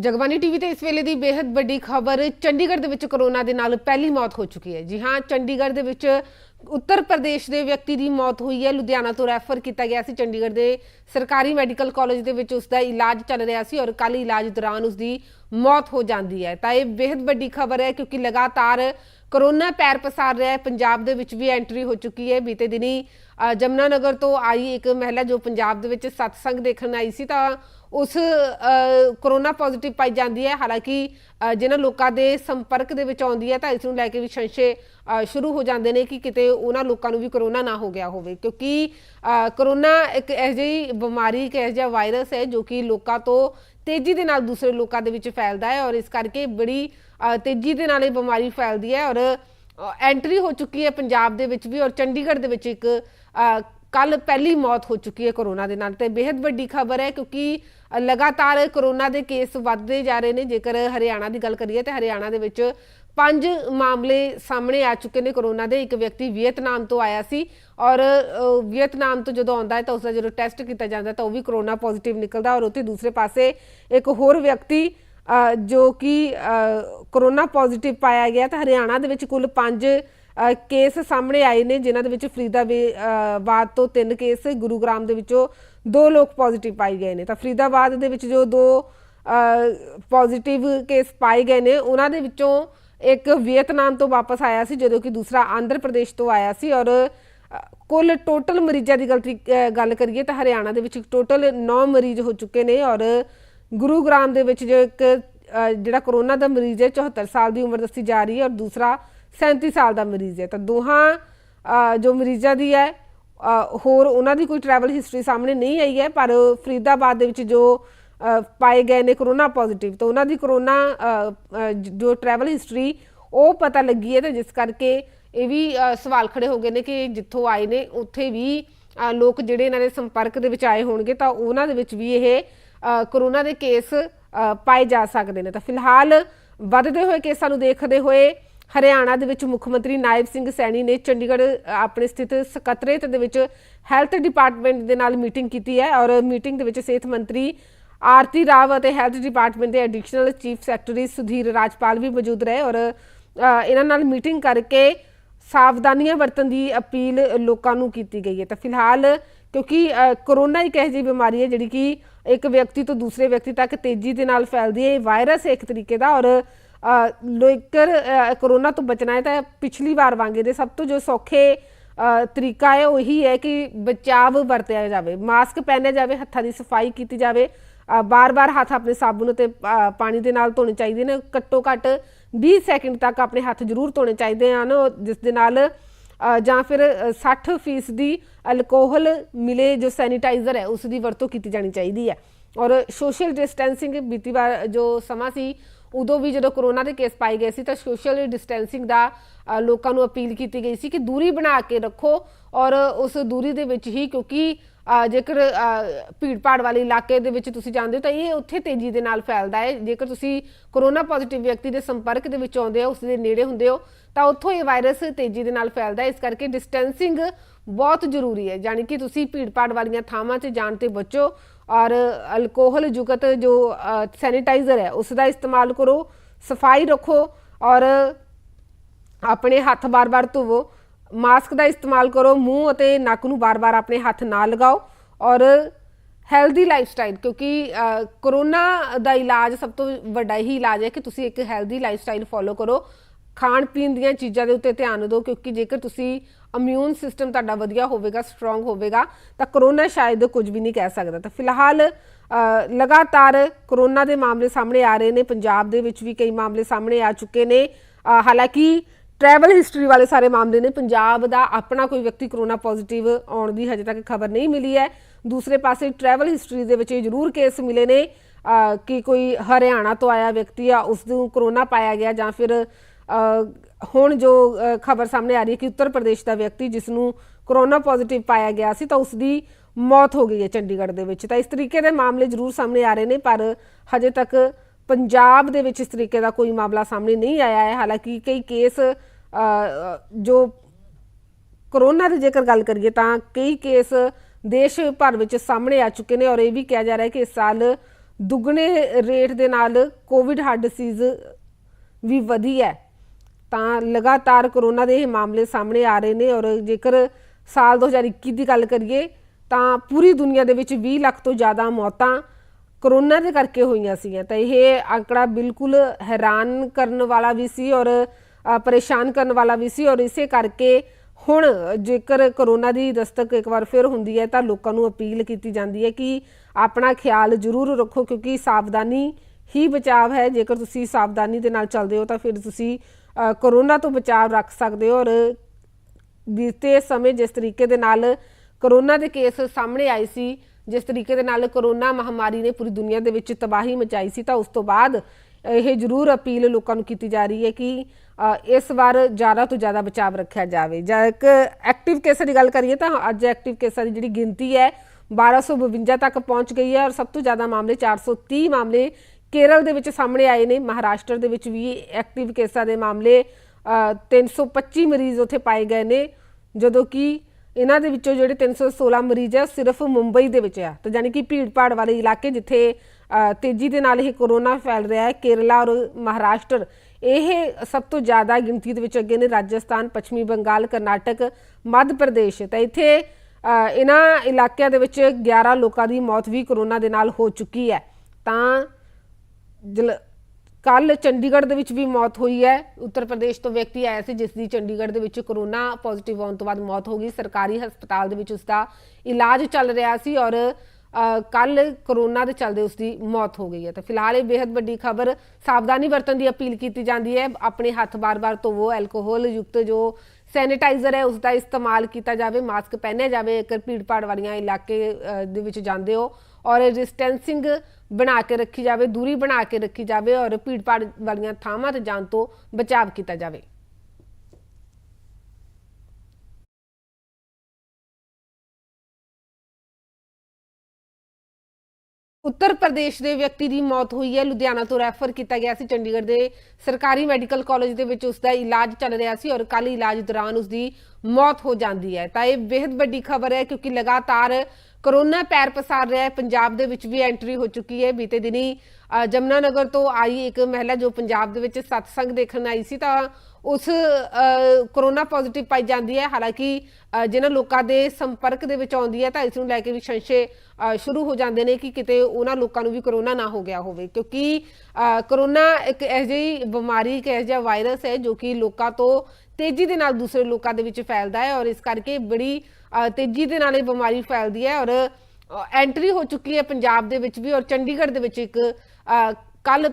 Jagbani TV ਤੇ ਇਸ ਵੇਲੇ ਦੀ ਬੇहद ਵੱਡੀ ਖਬਰ ਚੰਡੀਗੜ੍ਹ ਦੇ ਵਿੱਚ ਕਰੋਨਾ ਦੇ ਨਾਲ ਪਹਿਲੀ ਮੌਤ ਹੋ ਚੁੱਕੀ ਹੈ। ਜੀ ਹਾਂ, ਚੰਡੀਗੜ੍ਹ ਦੇ ਵਿੱਚ ਉੱਤਰ ਪ੍ਰਦੇਸ਼ ਦੇ ਵਿਅਕਤੀ ਦੀ ਮੌਤ ਹੋਈ ਹੈ। ਲੁਧਿਆਣਾ ਤੋਂ ਰੈਫਰ ਕੀਤਾ ਗਿਆ ਸੀ। ਚੰਡੀਗੜ੍ਹ ਦੇ ਸਰਕਾਰੀ ਮੈਡੀਕਲ ਕਾਲਜ ਦੇ ਵਿੱਚ ਉਸ ਦਾ ਇਲਾਜ ਚੱਲ ਰਿਹਾ ਸੀ ਔਰ ਕੱਲ ਇਲਾਜ ਦੌਰਾਨ ਉਸ ਦੀ ਮੌਤ ਹੋ ਜਾਂਦੀ ਹੈ। ਤਾਂ ਇਹ ਬੇहद ਵੱਡੀ ਖਬਰ ਹੈ ਕਿਉਂਕਿ ਲਗਾਤਾਰ ਕਰੋਨਾ ਪੈਰ ਪਸਾਰ ਰਿਹਾ ਹੈ। ਪੰਜਾਬ ਦੇ ਵਿੱਚ ਵੀ ਐਂਟਰੀ ਹੋ ਚੁੱਕੀ ਹੈ। ਬੀਤੇ ਦਿਨੀ ਅ, ਜਮਨਾ ਨਗਰ ਤੋਂ ਆਈ ਇੱਕ ਮਹਿਲਾ ਜੋ ਪੰਜਾਬ ਦੇ ਵਿੱਚ ਸਤਸੰਗ ਦੇਖਣ ਆਈ ਸੀ ਤਾਂ ਉਸ ਅ, ਕਰੋਨਾ ਪੋਜ਼ਿਟਿਵ ਪਾਈ ਜਾਂਦੀ ਹੈ। ਹਾਲਾਂਕਿ ਅ, ਜਿਨ੍ਹਾਂ ਲੋਕਾਂ ਦੇ ਸੰਪਰਕ ਦੇ ਵਿੱਚ ਆਉਂਦੀ ਹੈ ਤਾਂ ਇਸ ਨੂੰ ਲੈ ਕੇ ਵੀ ਸੰਸ਼ੇ ਸ਼ੁਰੂ ਹੋ ਜਾਂਦੇ ਨੇ ਕਿ ਕਿਤੇ ਉਹਨਾਂ ਲੋਕਾਂ ਨੂੰ ਵੀ ਕਰੋਨਾ ਨਾ ਹੋ ਗਿਆ ਹੋਵੇ, ਕਿਉਂਕਿ ਕਰੋਨਾ ਇੱਕ ਇਹੋ ਜਿਹੀ ਬਿਮਾਰੀ ਇੱਕ ਇਹੋ ਜਿਹਾ ਵਾਇਰਸ ਹੈ ਜੋ ਕਿ ਲੋਕਾਂ ਤੋਂ ਤੇਜ਼ੀ ਦੇ ਨਾਲ ਦੂਸਰੇ ਲੋਕਾਂ ਦੇ ਵਿੱਚ ਫੈਲਦਾ ਹੈ ਔਰ ਇਸ ਕਰਕੇ ਬੜੀ ਤੇਜ਼ੀ ਦੇ ਨਾਲ ਇਹ ਬਿਮਾਰੀ ਫੈਲਦੀ ਹੈ ਔਰ ਐਂਟਰੀ ਹੋ ਚੁੱਕੀ ਹੈ ਪੰਜਾਬ ਦੇ ਵਿੱਚ ਵੀ ਔਰ ਚੰਡੀਗੜ੍ਹ ਦੇ ਵਿੱਚ ਇੱਕ ਕੱਲ ਪਹਿਲੀ ਮੌਤ ਹੋ ਚੁੱਕੀ ਹੈ ਕਰੋਨਾ ਦੇ ਨਾਲ ਤੇ ਬੇहद ਵੱਡੀ ਖਬਰ ਹੈ ਕਿਉਂਕਿ ਲਗਾਤਾਰ ਕਰੋਨਾ ਦੇ ਕੇਸ ਵੱਧਦੇ ਜਾ ਰਹੇ ਨੇ। ਜੇਕਰ ਹਰਿਆਣਾ ਦੀ ਗੱਲ ਕਰੀਏ ਤੇ ਹਰਿਆਣਾ ਦੇ ਵਿੱਚ ਪੰਜ ਮਾਮਲੇ ਸਾਹਮਣੇ ਆ ਚੁੱਕੇ ਨੇ। ਕਰੋਨਾ ਦੇ ਇੱਕ ਵਿਅਕਤੀ ਵੀਅਤਨਾਮ ਤੋਂ ਆਇਆ ਸੀ ਔਰ ਵੀਅਤਨਾਮ ਤੋਂ ਜਦੋਂ ਆਉਂਦਾ ਹੈ ਤਾਂ ਉਸ ਦਾ ਜਦੋਂ ਟੈਸਟ ਕੀਤਾ ਜਾਂਦਾ ਤਾਂ ਉਹ ਵੀ ਕਰੋਨਾ ਪੋਜ਼ਿਟਿਵ ਨਿਕਲਦਾ ਔਰ ਉੱਥੇ ਦੂਸਰੇ ਪਾਸੇ ਇੱਕ ਹੋਰ ਵਿਅਕਤੀ ਜੋ ਕਿ ਕਰੋਨਾ ਪੋਜ਼ਿਟਿਵ ਪਾਇਆ ਗਿਆ ਤਾਂ ਹਰਿਆਣਾ ਦੇ ਵਿੱਚ ਕੁੱਲ 5 ਕੇਸ ਸਾਹਮਣੇ ਆਏ ਨੇ, ਜਿਨ੍ਹਾਂ ਦੇ ਵਿੱਚ ਫਰੀਦਾਬਾਦ ਤੋਂ 3 ਕੇਸ, ਗੁਰੂਗ੍ਰਾਮ ਦੇ ਵਿੱਚੋਂ ਦੋ ਲੋਕ ਪੋਜ਼ਿਟਿਵ ਪਾਏ ਗਏ ਨੇ। ਤਾਂ ਫਰੀਦਾਬਾਦ ਦੇ ਵਿੱਚ ਜੋ ਦੋ ਪੋਜ਼ਿਟਿਵ ਕੇਸ ਪਾਏ ਗਏ ਨੇ, ਉਹਨਾਂ ਦੇ ਵਿੱਚੋਂ ਇੱਕ ਵੀਅਤਨਾਮ ਤੋਂ ਵਾਪਸ ਆਇਆ ਸੀ, ਜਦੋਂ ਕਿ ਦੂਸਰਾ ਆਂਧਰ ਪ੍ਰਦੇਸ਼ ਤੋਂ ਆਇਆ ਸੀ। ਔਰ ਕੁੱਲ ਟੋਟਲ ਮਰੀਜ਼ਾਂ ਦੀ ਗਲਤੀ ਗੱਲ ਕਰੀਏ ਤਾਂ ਹਰਿਆਣਾ ਦੇ ਵਿੱਚ ਟੋਟਲ 9 ਮਰੀਜ਼ ਹੋ ਚੁੱਕੇ ਨੇ। ਔਰ, ਗੁਰੂਗ੍ਰਾਮ ਦੇ ਵਿੱਚ ਜੋ ਇੱਕ ਜਿਹੜਾ ਕਰੋਨਾ ਦਾ ਮਰੀਜ਼ ਹੈ 74 ਸਾਲ ਦੀ ਉਮਰ ਦੱਸੀ ਜਾ ਰਹੀ ਹੈ। ਔਰ ਦੂਸਰਾ 37 ਸਾਲ ਦਾ ਮਰੀਜ਼ ਹੈ। ਤਾਂ ਦੋਹਾਂ ਜੋ ਮਰੀਜ਼ਾਂ ਦੀ ਹੈ ਹੋਰ ਉਹਨਾਂ ਦੀ ਕੋਈ ਟਰੈਵਲ ਹਿਸਟਰੀ ਸਾਹਮਣੇ ਨਹੀਂ ਆਈ ਹੈ, ਪਰ ਫਰੀਦਾਬਾਦ ਦੇ ਵਿੱਚ ਜੋ ਪਾਏ ਗਏ ਨੇ ਕਰੋਨਾ ਪੋਜ਼ਿਟਿਵ ਤਾਂ ਉਹਨਾਂ ਦੀ ਕਰੋਨਾ ਜੋ ਟਰੈਵਲ ਹਿਸਟਰੀ ਉਹ ਪਤਾ ਲੱਗੀ ਹੈ ਤੇ ਜਿਸ ਕਰਕੇ ਇਹ ਵੀ ਸਵਾਲ ਖੜੇ ਹੋ ਗਏ ਨੇ ਕਿ ਜਿੱਥੋਂ ਆਏ ਨੇ, ਉੱਥੇ ਵੀ ਲੋਕ ਜਿਹੜੇ ਇਹਨਾਂ ਦੇ ਸੰਪਰਕ ਦੇ ਵਿੱਚ ਆਏ ਹੋਣਗੇ, ਤਾਂ ਉਹਨਾਂ ਦੇ ਵਿੱਚ ਵੀ ਇਹ ਕਰੋਨਾ ਦੇ ਕੇਸ ਪਾਏ ਜਾ ਸਕਦੇ ਨੇ। ਤਾਂ ਫਿਲਹਾਲ ਵੱਧਦੇ ਹੋਏ ਕੇਸਾਂ ਨੂੰ ਦੇਖਦੇ ਹੋਏ ਹਰਿਆਣਾ ਦੇ ਵਿੱਚ ਮੁੱਖ ਮੰਤਰੀ ਨਾਇਬ ਸਿੰਘ ਸੈਣੀ ਨੇ ਚੰਡੀਗੜ੍ਹ ਆਪਣੇ ਸਥਿਤ ਸਕੱਤਰੇਤ ਦੇ ਵਿੱਚ ਹੈਲਥ ਡਿਪਾਰਟਮੈਂਟ ਦੇ ਨਾਲ ਮੀਟਿੰਗ ਕੀਤੀ ਹੈ ਔਰ ਮੀਟਿੰਗ ਦੇ ਵਿੱਚ ਸਿਹਤ ਮੰਤਰੀ ਆਰਤੀ ਰਾਵ ਅਤੇ ਹੈਲਥ ਡਿਪਾਰਟਮੈਂਟ ਦੇ additional chief secretary Sudhir Rajpal ਵੀ ਮੌਜੂਦ ਰਹੇ ਔਰ ਇਹਨਾਂ ਨਾਲ ਮੀਟਿੰਗ ਕਰਕੇ ਸਾਵਧਾਨੀਆਂ ਵਰਤਣ ਦੀ ਅਪੀਲ ਲੋਕਾਂ ਨੂੰ ਕੀਤੀ ਗਈ ਹੈ। ਤਾਂ ਫਿਲਹਾਲ ਕਿਉਂਕਿ ਅ, ਕਰੋਨਾ ਇੱਕ ਇਹੋ ਜਿਹੀ ਬਿਮਾਰੀ ਹੈ ਜਿਹੜੀ ਕਿ ਇੱਕ ਵਿਅਕਤੀ ਤੋਂ ਦੂਸਰੇ ਵਿਅਕਤੀ ਤੱਕ ਤੇਜ਼ੀ ਦੇ ਨਾਲ ਫੈਲਦੀ ਹੈ ਇਹ ਵਾਇਰਸ ਹੈ ਇੱਕ ਤਰੀਕੇ ਦਾ ਔਰ ਅ, ਕਰੋਨਾ ਤੋਂ ਬਚਣਾ ਹੈ ਤਾਂ ਪਿਛਲੀ ਵਾਰ ਵਾਂਗੇ ਦੇ ਸਭ ਤੋਂ ਜੋ ਸੌਖੇ ਤਰੀਕਾ ਹੈ ਉਹੀ ਹੈ ਕਿ ਬਚਾਵ ਵਰਤਿਆ ਜਾਵੇ। ਮਾਸਕ ਪਹਿਨਿਆ ਜਾਵੇ ਹੱਥਾਂ ਦੀ ਸਫ਼ਾਈ ਕੀਤੀ ਜਾਵੇ। ਅ, ਬਾਰ-ਬਾਰ ਹੱਥ ਆਪਣੇ ਸਾਬਣ ਅਤੇ ਪਾਣੀ ਦੇ ਨਾਲ ਧੋਣੇ ਚਾਹੀਦੇ ਨੇ। ਘੱਟੋ ਘੱਟ 20 ਸੈਕਿੰਡ ਤੱਕ ਆਪਣੇ ਹੱਥ ਜ਼ਰੂਰ ਧੋਣੇ ਚਾਹੀਦੇ ਹਨ। ਜਿਸ ਦੇ ਨਾਲ ਜਾਂ ਫਿਰ ਅ, 60 ਫੀਸਦੀ ਅਲਕੋਹਲ ਮਿਲੇ ਜੋ ਸੈਨੀਟਾਈਜ਼ਰ ਹੈ ਉਸ ਦੀ ਵਰਤੋਂ ਕੀਤੀ ਜਾਣੀ ਚਾਹੀਦੀ ਹੈ। ਔਰ ਸੋਸ਼ਲ ਡਿਸਟੈਂਸਿੰਗ ਬੀਤੀ ਵਾਰ ਜੋ ਸਮਾਂ ਸੀ ਉਦੋਂ ਵੀ ਜਦੋਂ ਕਰੋਨਾ ਦੇ ਕੇਸ ਪਾਏ ਗਏ ਸੀ ਤਾਂ ਸੋਸ਼ਲ ਡਿਸਟੈਂਸਿੰਗ ਦਾ ਲੋਕਾਂ ਨੂੰ ਅਪੀਲ ਕੀਤੀ ਗਈ ਸੀ ਕਿ ਦੂਰੀ ਬਣਾ ਕੇ ਰੱਖੋ ਔਰ ਉਸ ਦੂਰੀ ਦੇ ਵਿੱਚ ਹੀ ਕਿਉਂਕਿ ਜੇਕਰ ਅ, ਭੀੜ-ਭਾੜ ਵਾਲੇ ਇਲਾਕੇ ਦੇ ਵਿੱਚ ਤੁਸੀਂ ਜਾਂਦੇ ਹੋ ਤਾਂ ਇਹ ਉੱਥੇ ਤੇਜ਼ੀ ਦੇ ਨਾਲ ਫੈਲਦਾ ਹੈ। ਜੇਕਰ ਤੁਸੀਂ ਕਰੋਨਾ ਪੋਜ਼ਿਟਿਵ ਵਿਅਕਤੀ ਦੇ ਸੰਪਰਕ ਦੇ ਵਿੱਚ ਆਉਂਦੇ ਹੋ ਉਸ ਦੇ ਨੇੜੇ ਹੁੰਦੇ ਹੋ ਤਾਂ ਉੱਥੋਂ ਇਹ ਵਾਇਰਸ ਤੇਜ਼ੀ ਦੇ ਨਾਲ ਫੈਲਦਾ ਹੈ। ਇਸ ਕਰਕੇ ਡਿਸਟੈਂਸਿੰਗ ਬਹੁਤ ਜ਼ਰੂਰੀ ਹੈ। ਯਾਨੀ ਕਿ ਤੁਸੀਂ ਭੀੜ-ਭਾੜ ਵਾਲੀਆਂ ਥਾਵਾਂ 'ਤੇ ਜਾਣ ਤੇ ਬਚੋ ਔਰ ਅਲਕੋਹਲ ਜੁਗਤ ਜੋ ਸੈਨੀਟਾਈਜ਼ਰ ਹੈ, ਉਸ ਦਾ ਇਸਤੇਮਾਲ ਕਰੋ, ਸਫ਼ਾਈ ਰੱਖੋ ਔਰ ਆਪਣੇ ਹੱਥ ਬਾਰ-ਬਾਰ ਧੋਵੋ। ਮਾਸਕ ਦਾ ਇਸਤੇਮਾਲ ਕਰੋ, ਮੂੰਹ ਅਤੇ ਨੱਕ ਨੂੰ ਬਾਰ-ਬਾਰ ਆਪਣੇ ਹੱਥ ਨਾ ਲਗਾਓ ਔਰ ਹੈਲਦੀ ਲਾਈਫ ਸਟਾਈਲ ਕਿਉਂਕਿ ਕਰੋਨਾ ਦਾ ਇਲਾਜ ਸਭ ਤੋਂ ਵੱਡਾ ਹੀ ਇਲਾਜ ਹੈ ਕਿ ਤੁਸੀਂ ਇੱਕ ਹੈਲਦੀ ਲਾਈਫ ਸਟਾਈਲ ਫੋਲੋ ਕਰੋ। ਖਾਣ ਪੀਣ ਦੀਆਂ ਚੀਜ਼ਾਂ ਦੇ ਉੱਤੇ ਧਿਆਨ ਦਿਓ, ਕਿਉਂਕਿ ਜੇਕਰ ਤੁਸੀਂ ਇਮਿਊਨ ਸਿਸਟਮ ਤੁਹਾਡਾ ਵਧੀਆ ਹੋਵੇਗਾ ਸਟਰੋਂਗ ਹੋਵੇਗਾ, ਤਾਂ ਕਰੋਨਾ ਸ਼ਾਇਦ ਕੁਝ ਵੀ ਨਹੀਂ ਕਹਿ ਸਕਦਾ। ਤਾਂ ਫਿਲਹਾਲ ਲਗਾਤਾਰ ਕਰੋਨਾ ਦੇ ਮਾਮਲੇ ਸਾਹਮਣੇ ਆ ਰਹੇ ਨੇ, ਪੰਜਾਬ ਦੇ ਵਿੱਚ ਵੀ ਕਈ ਮਾਮਲੇ ਸਾਹਮਣੇ ਆ ਚੁੱਕੇ ਨੇ। ਹਾਲਾਂਕਿ ਟਰੈਵਲ ਹਿਸਟਰੀ ਵਾਲੇ ਸਾਰੇ ਮਾਮਲੇ ਨੇ, ਪੰਜਾਬ ਦਾ ਆਪਣਾ ਕੋਈ ਵਿਅਕਤੀ ਕਰੋਨਾ ਪੋਜ਼ਿਟਿਵ ਆਉਣ ਦੀ ਹਜੇ ਤੱਕ ਖਬਰ ਨਹੀਂ ਮਿਲੀ ਹੈ। ਦੂਸਰੇ ਪਾਸੇ ਟਰੈਵਲ ਹਿਸਟਰੀ ਦੇ ਵਿੱਚ ਇਹ ਜ਼ਰੂਰ ਕੇਸ ਮਿਲੇ ਨੇ ਕਿ ਕੋਈ ਹਰਿਆਣਾ ਤੋਂ ਆਇਆ ਵਿਅਕਤੀ ਆ ਉਸ ਨੂੰ ਕਰੋਨਾ ਪਾਇਆ ਗਿਆ ਜਾਂ ਫਿਰ ਹੁਣ ਜੋ ਖਬਰ ਸਾਹਮਣੇ ਆ ਰਹੀ ਹੈ ਕਿ ਉੱਤਰ ਪ੍ਰਦੇਸ਼ ਦਾ ਵਿਅਕਤੀ ਜਿਸ ਨੂੰ ਕਰੋਨਾ ਪੋਜ਼ਿਟਿਵ ਪਾਇਆ ਗਿਆ ਸੀ ਤਾਂ ਉਸ ਦੀ ਮੌਤ ਹੋ ਗਈ ਹੈ ਚੰਡੀਗੜ੍ਹ ਦੇ ਵਿੱਚ। ਤਾਂ ਇਸ ਤਰੀਕੇ ਦੇ ਮਾਮਲੇ ਜ਼ਰੂਰ ਸਾਹਮਣੇ ਆ ਰਹੇ ਨੇ, ਪਰ ਹਜੇ ਤੱਕ ਪੰਜਾਬ ਦੇ ਵਿੱਚ ਇਸ ਤਰੀਕੇ ਦਾ ਕੋਈ ਮਾਮਲਾ ਸਾਹਮਣੇ ਨਹੀਂ ਆਇਆ ਹੈ। ਹਾਲਾਂਕਿ ਕਈ ਕੇਸ ਜੋ ਕਰੋਨਾ ਦੀ ਜੇਕਰ ਗੱਲ ਕਰੀਏ ਤਾਂ ਕਈ ਕੇਸ ਦੇਸ਼ ਭਰ ਵਿੱਚ ਸਾਹਮਣੇ ਆ ਚੁੱਕੇ ਨੇ ਔਰ ਇਹ ਵੀ ਕਿਹਾ ਜਾ ਰਿਹਾ ਹੈ ਕਿ ਇਸ ਸਾਲ ਦੁੱਗਣੇ ਰੇਟ ਦੇ ਨਾਲ ਕੋਵਿਡ ਹਾਰਟ ਡਿਸੀਜ਼ ਵੀ ਵਧੀ ਹੈ। ਤਾਂ ਲਗਾਤਾਰ ਕਰੋਨਾ ਦੇ ਇਹ ਮਾਮਲੇ ਸਾਹਮਣੇ ਆ ਰਹੇ ਨੇ ਔਰ ਜੇਕਰ ਸਾਲ 2021 ਦੀ ਗੱਲ ਕਰੀਏ, ਤਾਂ ਪੂਰੀ ਦੁਨੀਆ ਦੇ ਵਿੱਚ 20 ਲੱਖ ਤੋਂ ਜ਼ਿਆਦਾ ਮੌਤਾਂ ਕਰੋਨਾ ਦੇ ਕਰਕੇ ਹੋਈਆਂ ਸੀਗੀਆਂ। ਤਾਂ ਇਹ ਆંકੜਾ ਬਿਲਕੁਲ ਹੈਰਾਨ ਕਰਨ ਵਾਲਾ ਵੀ ਸੀ ਔਰ ਪਰੇਸ਼ਾਨ ਕਰਨ ਵਾਲਾ ਵੀ ਸੀ ਔਰ ਇਸੇ ਕਰਕੇ ਹੁਣ ਜੇਕਰ ਕਰੋਨਾ ਦੀ ਦਸਤਕ ਇੱਕ ਵਾਰ ਫਿਰ ਹੁੰਦੀ ਹੈ, ਤਾਂ ਲੋਕਾਂ ਨੂੰ ਅਪੀਲ ਕੀਤੀ ਜਾਂਦੀ ਹੈ ਕਿ ਆਪਣਾ ਖਿਆਲ ਜ਼ਰੂਰ ਰੱਖੋ ਕਿਉਂਕਿ ਸਾਵਧਾਨੀ ਹੀ ਬਚਾਵ ਹੈ। ਜੇਕਰ ਤੁਸੀਂ ਸਾਵਧਾਨੀ ਦੇ ਨਾਲ ਚੱਲਦੇ ਹੋ, ਤਾਂ ਫਿਰ ਤੁਸੀਂ ਕਰੋਨਾ ਤੋਂ ਬਚਾਅ ਰੱਖ ਸਕਦੇ ਹੋ ਔਰ ਬੀਤੇ ਸਮੇਂ ਜਿਸ ਤਰੀਕੇ ਦੇ ਨਾਲ ਕਰੋਨਾ ਦੇ ਕੇਸ ਸਾਹਮਣੇ ਆਏ ਸੀ, ਜਿਸ ਤਰੀਕੇ ਦੇ ਨਾਲ ਕਰੋਨਾ ਮਹਾਮਾਰੀ ਨੇ ਪੂਰੀ ਦੁਨੀਆ ਦੇ ਵਿੱਚ ਤਬਾਹੀ ਮਚਾਈ ਸੀ, ਤਾਂ ਉਸ ਤੋਂ ਬਾਅਦ ਇਹ ਜ਼ਰੂਰ ਅਪੀਲ ਲੋਕਾਂ ਨੂੰ ਕੀਤੀ ਜਾ ਰਹੀ ਹੈ ਕਿ ਇਸ ਵਾਰ ਜ਼ਿਆਦਾ ਤੋਂ ਜ਼ਿਆਦਾ ਬਚਾਵ ਰੱਖਿਆ ਜਾਵੇ। ਜਾਂ ਇੱਕ ਐਕਟਿਵ ਕੇਸਾਂ ਦੀ ਗੱਲ ਕਰੀਏ ਤਾਂ ਅੱਜ ਐਕਟਿਵ ਕੇਸਾਂ ਦੀ ਜਿਹੜੀ ਗਿਣਤੀ ਹੈ 1252 ਤੱਕ ਪਹੁੰਚ ਗਈ ਹੈ ਔਰ ਸਭ ਤੋਂ ਜ਼ਿਆਦਾ ਮਾਮਲੇ 430 ਮਾਮਲੇ ਕੇਰਲ ਦੇ ਵਿੱਚ ਸਾਹਮਣੇ ਆਏ ਨੇ ਮਹਾਰਾਸ਼ਟਰ ਦੇ ਵਿੱਚ ਵੀ ਐਕਟਿਵ ਕੇਸਾਂ ਦੇ ਮਾਮਲੇ ਅ, 325 ਮਰੀਜ਼ ਉੱਥੇ ਪਾਏ ਗਏ ਨੇ ਜਦੋਂ ਕਿ ਇਹਨਾਂ ਦੇ ਵਿੱਚੋਂ ਜਿਹੜੇ 316 ਮਰੀਜ਼ ਹੈ ਸਿਰਫ ਮੁੰਬਈ ਦੇ ਵਿੱਚ ਆ। ਤਾਂ ਯਾਨੀ ਕਿ ਭੀੜ-ਭਾੜ ਵਾਲੇ ਇਲਾਕੇ ਜਿੱਥੇ ਤੇਜ਼ੀ ਦੇ ਨਾਲ ਇਹ ਕਰੋਨਾ ਫੈਲ ਰਿਹਾ ਹੈ ਕੇਰਲਾ ਔਰ ਮਹਾਰਾਸ਼ਟਰ ਇਹ ਸਭ ਤੋਂ ਜ਼ਿਆਦਾ ਗਿਣਤੀ ਦੇ ਵਿੱਚ ਅੱਗੇ ਨੇ ਰਾਜਸਥਾਨ ਪੱਛਮੀ ਬੰਗਾਲ ਕਰਨਾਟਕ ਮੱਧ ਪ੍ਰਦੇਸ਼। ਤਾਂ ਇੱਥੇ ਇਹਨਾਂ ਇਲਾਕਿਆਂ ਦੇ ਵਿੱਚ 11 ਲੋਕਾਂ ਦੀ ਮੌਤ ਵੀ ਕਰੋਨਾ ਦੇ ਨਾਲ ਹੋ ਚੁੱਕੀ ਹੈ। ਤਾਂ ਕੱਲ ਚੰਡੀਗੜ੍ਹ ਦੇ ਵਿੱਚ ਵੀ ਮੌਤ ਹੋਈ ਹੈ। ਉੱਤਰ ਪ੍ਰਦੇਸ਼ ਤੋਂ ਵਿਅਕਤੀ ਆਇਆ ਸੀ ਜਿਸ ਦੀ ਚੰਡੀਗੜ੍ਹ ਦੇ ਵਿੱਚ ਕੋਰੋਨਾ ਪੋਜ਼ਿਟਿਵ ਆਉਣ ਤੋਂ ਬਾਅਦ ਮੌਤ ਹੋ ਗਈ। ਸਰਕਾਰੀ ਹਸਪਤਾਲ ਦੇ ਵਿੱਚ ਉਸ ਦਾ ਇਲਾਜ ਚੱਲ ਰਿਹਾ ਸੀ ਔਰ ਕੱਲ ਕਰੋਨਾ ਦੇ ਚੱਲਦੇ ਉਸ ਦੀ ਮੌਤ ਹੋ ਗਈ ਹੈ। ਤਾਂ ਫਿਲਹਾਲ ਇਹ ਬੇहद ਵੱਡੀ ਖਬਰ ਸਾਵਧਾਨੀ ਵਰਤਣ ਦੀ ਅਪੀਲ ਕੀਤੀ ਜਾਂਦੀ ਹੈ। ਆਪਣੇ ਹੱਥ ਬਾਰ-ਬਾਰ ਧੋਵੋ ਐਲਕੋਹਲ ਯੁਕਤ ਜੋ ਸੈਨੀਟਾਈਜ਼ਰ ਹੈ ਉਸ ਦਾ ਇਸਤੇਮਾਲ ਕੀਤਾ ਜਾਵੇ ਮਾਸਕ ਪਹਿਨਿਆ ਜਾਵੇ ਅਗਰ ਭੀੜ-ਭਾੜ ਵਾਲੀਆਂ ਇਲਾਕੇ ਦੇ ਵਿੱਚ ਜਾਂਦੇ ਹੋ। ਔਰ ਡਿਸਟੈਂਸਿੰਗ ਬਣਾ ਕੇ ਰੱਖੀ ਜਾਵੇ, ਦੂਰੀ ਬਣਾ ਕੇ ਰੱਖੀ ਜਾਵੇ ਔਰ ਭੀੜ-ਭਾੜ ਵਾਲੀਆਂ ਥਾਵਾਂ ਤੇ ਜਾਣ ਤੋਂ ਬਚਾਵ ਕੀਤਾ ਜਾਵੇ। ਉੱਤਰ ਪ੍ਰਦੇਸ਼ ਦੇ ਵਿਅਕਤੀ ਦੀ ਮੌਤ ਹੋਈ ਹੈ। ਲੁਧਿਆਣਾ ਤੋਂ ਰੈਫਰ ਕੀਤਾ ਗਿਆ ਸੀ। ਚੰਡੀਗੜ੍ਹ ਦੇ ਸਰਕਾਰੀ ਮੈਡੀਕਲ ਕਾਲਜ ਦੇ ਵਿੱਚ ਉਸ ਦਾ ਇਲਾਜ ਚੱਲ ਰਿਹਾ ਸੀ ਔਰ ਕੱਲ ਇਲਾਜ ਦੌਰਾਨ ਉਸ ਦੀ ਮੌਤ ਹੋ ਜਾਂਦੀ ਹੈ। ਤਾਂ ਇਹ ਬੇहद ਵੱਡੀ ਖਬਰ ਹੈ ਕਿਉਂਕਿ ਲਗਾਤਾਰ ਕਰੋਨਾ ਪੈਰ ਪਸਾਰ ਰਿਹਾ ਹੈ। ਪੰਜਾਬ ਦੇ ਵਿੱਚ ਵੀ ਐਂਟਰੀ ਹੋ ਚੁੱਕੀ ਹੈ। ਬੀਤੇ ਦਿਨੀ ਅ, ਨਗਰ ਤੋਂ ਆਈ ਇੱਕ ਮਹਿਲਾ ਜੋ ਪੰਜਾਬ ਦੇ ਵਿੱਚ ਸਤਸੰਗ ਦੇਖਣ ਆਈ ਸੀ ਤਾਂ ਉਸ ਕਰੋਨਾ ਪੋਜ਼ਿਟਿਵ ਪਾਈ ਜਾਂਦੀ ਹੈ। ਹਾਲਾਂਕਿ ਅ, ਜਿਨ੍ਹਾਂ ਲੋਕਾਂ ਦੇ ਸੰਪਰਕ ਦੇ ਵਿੱਚ ਆਉਂਦੀ ਹੈ ਤਾਂ ਇਸ ਨੂੰ ਲੈ ਕੇ ਵੀ ਸੰਸ਼ੇ ਸ਼ੁਰੂ ਹੋ ਜਾਂਦੇ ਨੇ ਕਿ ਕਿਤੇ ਉਹਨਾਂ ਲੋਕਾਂ ਨੂੰ ਵੀ ਕਰੋਨਾ ਨਾ ਹੋ ਗਿਆ ਹੋਵੇ। ਕਿਉਂਕਿ ਕਰੋਨਾ ਇੱਕ ਇਹੋ ਜਿਹੀ ਬਿਮਾਰੀ ਇੱਕ ਇਹੋ ਜਿਹਾ ਵਾਇਰਸ ਹੈ ਜੋ ਕਿ ਲੋਕਾਂ ਤੋਂ ਤੇਜ਼ੀ ਦੇ ਨਾਲ ਦੂਸਰੇ ਲੋਕਾਂ ਦੇ ਵਿੱਚ ਫੈਲਦਾ ਹੈ ਔਰ ਇਸ ਕਰਕੇ ਬੜੀ ਤੇਜ਼ੀ ਦੇ ਨਾਲ ਇਹ ਬਿਮਾਰੀ ਫੈਲਦੀ ਹੈ ਔਰ ਐਂਟਰੀ ਹੋ ਚੁੱਕੀ ਹੈ ਪੰਜਾਬ ਦੇ ਵਿੱਚ ਵੀ ਔਰ ਚੰਡੀਗੜ੍ਹ ਦੇ ਵਿੱਚ ਇੱਕ ਕੱਲ